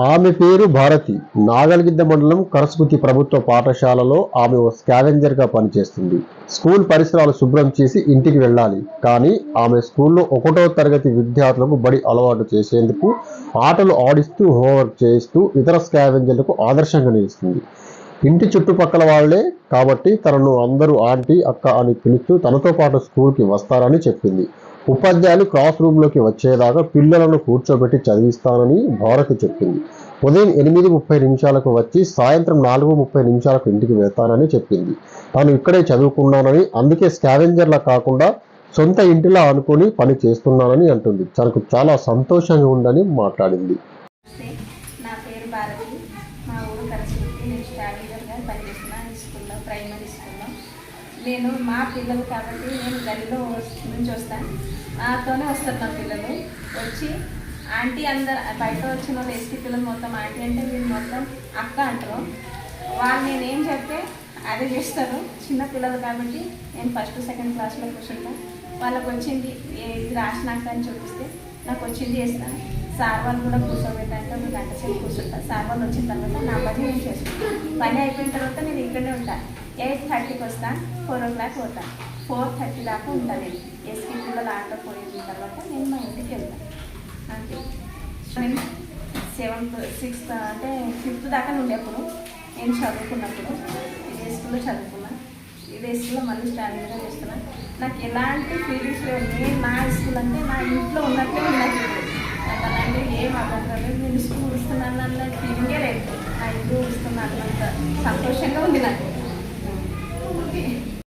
ఆమె పేరు భారతి. నాగలగిద్ద మండలం కరస్కుతి ప్రభుత్వ పాఠశాలలో ఆమె ఓ స్కావెంజర్గా పనిచేస్తుంది. స్కూల్ పరిసరాలు శుభ్రం చేసి ఇంటికి వెళ్ళాలి. కానీ ఆమె స్కూల్లో ఒకటో తరగతి విద్యార్థులకు బడి అలవాటు చేసేందుకు ఆటలు ఆడిస్తూ హోంవర్క్ చేయిస్తూ ఇతర స్కావెంజర్లకు ఆదర్శంగా నిలుస్తుంది. ఇంటి చుట్టుపక్కల వాళ్ళే కాబట్టి తనను అందరూ ఆంటీ అక్క అని పిలుస్తూ తనతో పాటు స్కూల్కి వస్తారని చెప్పింది. ఉపాధ్యాయులు క్లాస్ రూమ్లోకి వచ్చేదాకా పిల్లలను కూర్చోబెట్టి చదివిస్తానని భారతి చెప్పింది. ఉదయం ఎనిమిది ముప్పై నిమిషాలకు వచ్చి సాయంత్రం నాలుగు ముప్పై నిమిషాలకు ఇంటికి వెళ్తానని చెప్పింది. తాను ఇక్కడే చదువుకున్నానని అందుకే స్కావెంజర్లా కాకుండా సొంత ఇంటిలా అనుకుని పని చేస్తున్నానని అంటుంది. తనకు చాలా సంతోషంగా ఉందని మాట్లాడింది. నా పేరు భారతి. మా ఊరు నేను పనిచేస్తున్నాను స్కూల్లో ప్రైమరీ స్కూల్లో. నేను మా పిల్లలు కాబట్టి నేను గదిలో నుంచి వస్తాను నాతోనే వస్తారు నా పిల్లలు. వచ్చి ఆంటీ అందరు బయట వచ్చిన వాళ్ళు ఎస్టీ పిల్లలు మొత్తం ఆంటీ అంటే వీళ్ళు మొత్తం అక్క అంటారు. వాళ్ళు నేను ఏం చెప్తే అదే చేస్తారు. చిన్న పిల్లలు కాబట్టి నేను ఫస్ట్ సెకండ్ క్లాస్లో కూర్చుంటాను వాళ్ళకి వచ్చింది ఏ- ఇది రాసినాక అని చూపిస్తే నాకు వచ్చింది చేస్తాను సార్ వాళ్ళు కూడా కూర్చోబెట్టాక ఒక గంట సేపు కూర్చుంటాను సార్ వాళ్ళు వచ్చిన తర్వాత నా పని నేను చేస్తాను పని అయిపోయిన తర్వాత నేను ఇక్కడే ఉంటాను ఎయిట్ థర్టీకి వస్తాను ఫోర్ ఓ క్లాక్ పోతాను ఫోర్ థర్టీ దాకా ఉంటాను నేను. ఎస్కి పిల్లలు ఆటో పోయిన తర్వాత నేను మా ఇంటికి వెళ్తాను అంతే. నేను సెవెంత్ సిక్స్త్ అంటే ఫిఫ్త్ దాకా ఉండే అప్పుడు. నేను చదువుకున్నప్పుడు. ఇదే స్కూల్లో చదువుకున్నా. ఇదే స్కూల్లో మళ్ళీ స్టాండర్డ్గా చేస్తున్నా. నాకు ఎలాంటి ఫీలింగ్స్ లేవు. నేను నా స్కూల్ అంటే నా ఇంట్లో ఉన్నట్లే ఉన్నట్టు నాకు అలాంటి ఏం అర్థం కాలేదు నేను స్కూల్ వస్తున్నాను అన్న ఫీలింగే లేదు. నా ఇంట్లో ఇస్తున్నాను అంత సంతోషంగా ఉంది నాకు. Okay.